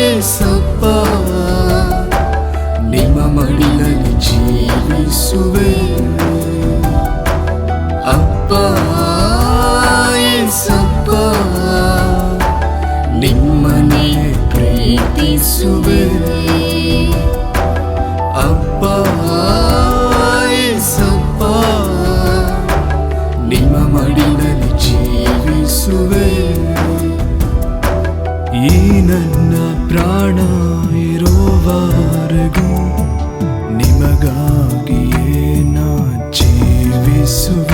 ಏಸಪ್ಪ ನಿಮ್ಮ ಮಡಿಲಲ್ಲಿ ಜೀವಿಸುವೆ. ಅಪ್ಪ ಏಸಪ್ಪ ನಿಮ್ಮನೆ ಪ್ರೀತಿಸುವೆ. ಈ ನನ್ನ ಪ್ರಾಣ ಇರೋವರೆಗೂ ನಿಮಗಾಗಿಯೇ ನಾ ಜೀವಿಸುವೆ.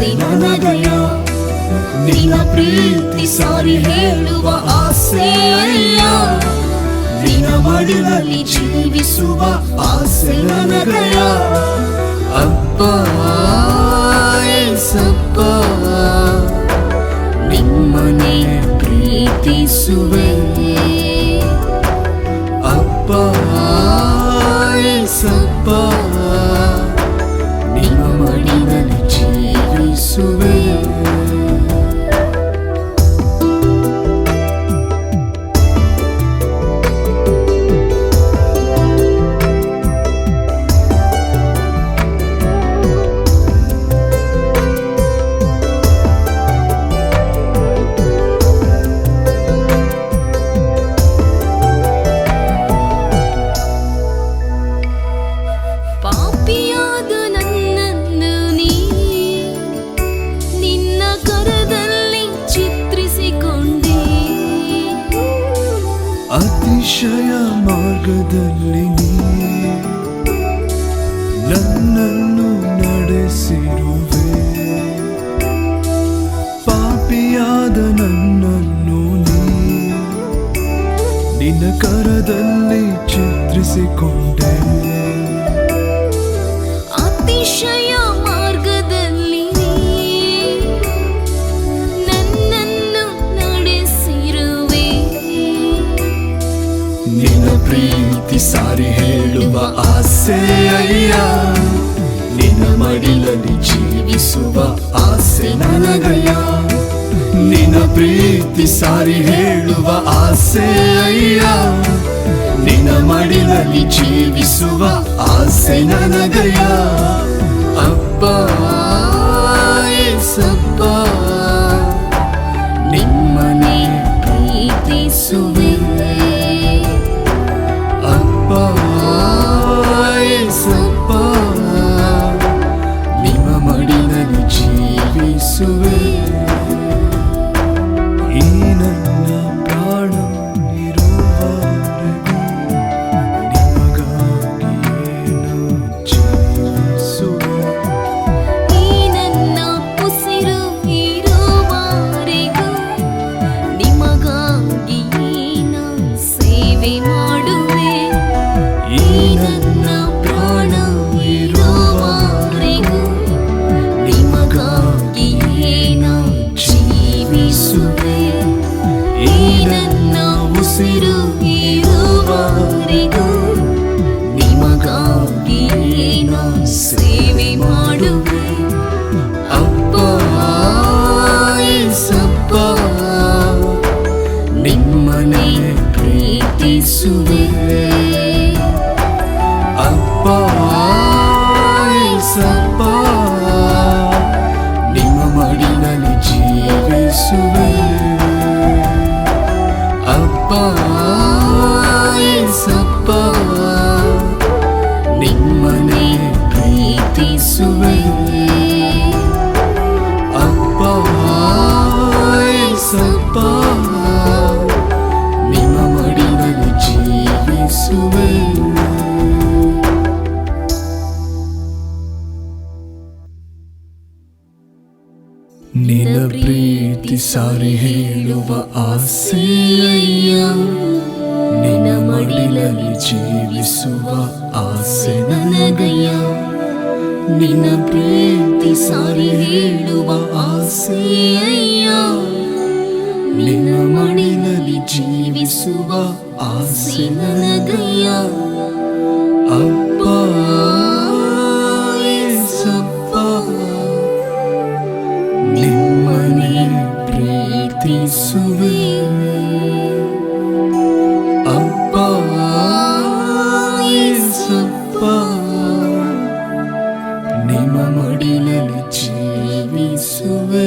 ಆಸೆ ನನಗಯ ನಿನ್ನ ಪ್ರೀತಿ ಸಾರಿ ಹೇಳುವ ಆಸೆಯ ನಿನ್ನ ಮಡಿಲಲ್ಲಿ ಜೀವಿಸುವ ಆಸೆ ನನಗಯ ಅಪ್ಪ ಜೀವಿಸುವೆ ಪಾಪಿಯಾದ ಅತಿಶಯ ಮಾರ್ಗದಲ್ಲಿ ನನ್ನನ್ನು ನಡೆಸಿರುವೆ. ಪಾಪಿಯಾದ ನನ್ನನ್ನು ನೀ ನಿನ್ನ ಕರದಲ್ಲಿ ಚಿತ್ರಿಸಿಕೊಂಡೆ ಅತಿಶಯ ಆಸೆ ಅಯ್ಯ ನಿನ್ನ ಮಡಿಲಲ್ಲಿ ಜೀವಿಸುವ ಆಸೆ ನನಗಯ್ಯ ನಿನ್ನ ಪ್ರೀತಿ ಸಾರಿ ಹೇಳುವ ಆಸೆ ಅಯ್ಯ ನಿನ್ನ ಮಡಿಲಲ್ಲಿ ಜೀವಿಸುವ ಆಸೆ ನನಗಯ್ಯ ಅಪ್ಪ ನಿನ್ನ ಪ್ರೀತಿ ಸಾರಿ ಹೇಳುವ ಆಸೆಯ ನಿನ್ನ ಮಡಿಲಲ್ಲಿ ಜೀವಿಸುವ ಆಸೆ ನನಗಯ್ಯ. ನಿನ್ನ ಪ್ರೀತಿ ಸಾರಿ ಹೇಳುವ ಆಸೆಯ ನಿನ್ನ ಮಡಿಲಲ್ಲಿ ಜೀವಿಸುವ ಆಸೆ ನನಗಯ್ಯ. యేసువే అబ్బా యేసప్పా నిమ మడిలలి జీవిసువే